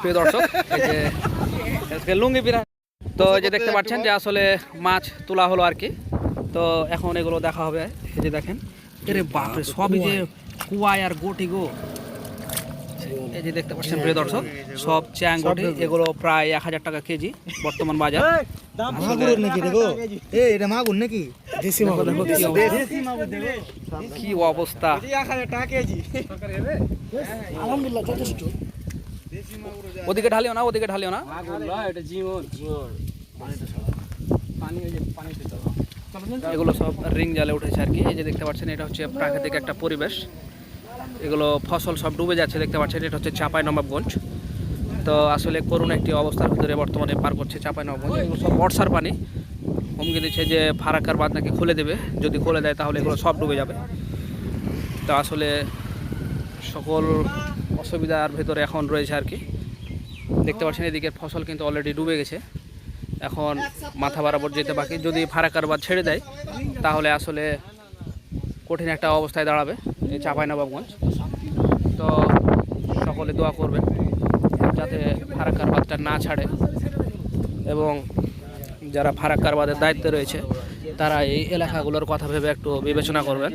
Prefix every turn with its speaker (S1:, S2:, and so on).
S1: প্রিয় দর্শক এই যে আজকে লুঙ্গি পিরা তো এই যে দেখতে পাচ্ছেন যে আসলে মাছ তোলা হলো আর কি। তো এখন এগুলো দেখা হবে এই যে দেখেন। এরে বাপরে সবই যে কুয়ায় আর গোটি গো। এই যে দেখতে পাচ্ছেন প্রিয় দর্শক সব চ্যাং গোটি এগুলো প্রায় এক হাজার টাকা কেজি বর্তমান বাজার।
S2: মাগুর নাকি দেখো এ এটা মাগুর নাকি? দেশি
S1: দেখো, দেখো কি অবস্থা। কি অবস্থা
S2: আলহামদুলিল্লাহ যথেষ্ট।
S1: ওদিকে ঢালিও না, ওদিকে ঢালিও না। এগুলো সব রিং জালে উঠেছে আর কি, এই যে দেখতে পাচ্ছেন, এটা হচ্ছে প্রাকৃতিক একটা পরিবেশ। এগুলো ফসল সব ডুবে যাচ্ছে, দেখতে পাচ্ছেন, এটা হচ্ছে চাপাই নবাবগঞ্জ তো আসলে করুণ একটি অবস্থার ভিতরে বর্তমানে পার করছে চাপাই নবাবগঞ্জ এগুলো সব বর্ষার পানি। হুমকি দিচ্ছে যে ফারাক্কার বাঁধ নাকি খুলে দেবে। যদি খুলে দেয় তাহলে এগুলো সব ডুবে যাবে। তো আসলে সকল অসুবিধার ভেতরে এখন রয়েছে আর কি। দেখতে পাচ্ছেন, এদিকের ফসল কিন্তু অলরেডি ডুবে গেছে। এখন মাথা বরাবর যেতে বাকি। যদি ফারাক্কার বাদ ছেড়ে দেয়, তাহলে আসলে কঠিন একটা অবস্থায় দাঁড়াবে এই চাঁপাইনবাবগঞ্জ। তো সকলে দোয়া করবেন যাতে ফারাক্কার বাদটা না ছাড়ে এবং যারা ফারাক্কার বাদের দায়িত্বে রয়েছে, তারা এই এলাকাগুলোর কথা ভেবে একটু বিবেচনা করবেন।